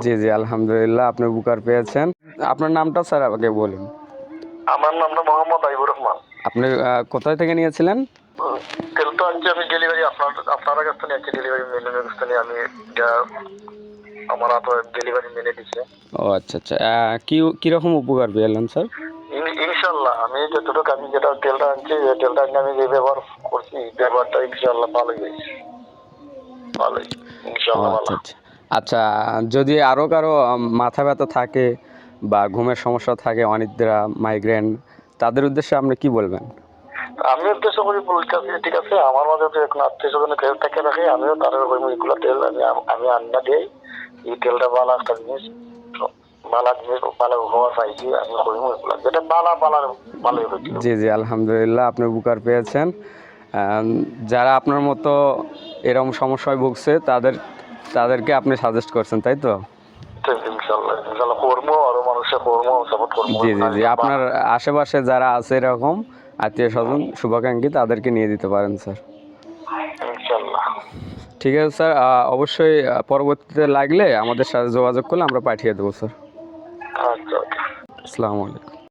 জি জি আলহামদুলিল্লাহ আপনি উপকার পেয়েছেন। আপনার নামটা স্যার আমাকে বলুন। আমার নামটা মোহাম্মদ আইবুর রহমান। আপনি কোথায় থেকে নিয়েছিলেন? তেলটা আনছি আমি ডেলিভারি আপনার আপনার কাছ থেকে আনছি ডেলিভারি মেনের কাছ থেকে আমি আমার ডেলিভারি মেনে দিচ্ছে ও আচ্ছা আচ্ছা কি কীরকম উপকার পেলেন স্যার? ইন- ইনশাল্লাহ আমি যতটুকু আমি যেটা তেলটা আনছি তেলটা আনছি আমি যে ব্যবহার করছি ব্যবহারটা ইনশাল্লাহ ভালোই হয়েছে। ভালোই। আচ্ছা ভালো। আচ্ছা। আচ্ছা যদি আরও কারও মাথা ব্যথা থাকে বা ঘুমের সমস্যা থাকে অনিদ্রা মাইগ্রেন তাদের উদ্দেশ্যে আপনি কি বলবেন? আমি উদ্দেশ্য করি বলতেছি ঠিক আছে? আমার মাঝে তো এখন আত্মীয় স্বজনের তেল থাকে রাখে আমিও তাদের ওই এগুলো তেল আমি আমি আন্না দিই। এই তেলটা ভালো একটা জিনিস ভালো জিনিস ভালো হওয়া চাইছি আমি যেটা বালার ভালোই হয়েছিল জি জি আলহামদুলিল্লাহ আপনি উপকার পেয়েছেন। যারা আপনার মতো এরকম সমস্যায় ভুগছে তাদের তাদেরকে আপনি সাজেস্ট করছেন তাই তো? জি জি জি। আপনার আশেপাশে যারা আছে এরকম আত্মীয় স্বজন শুভাকাঙ্ক্ষী তাদেরকে নিয়ে দিতে পারেন স্যার। ঠিক আছে স্যার। অবশ্যই পরবর্তীতে লাগলে আমাদের সাথে যোগাযোগ করলে আমরা পাঠিয়ে দেবো স্যার। আচ্ছা ওকে আসসালামু আলাইকুম।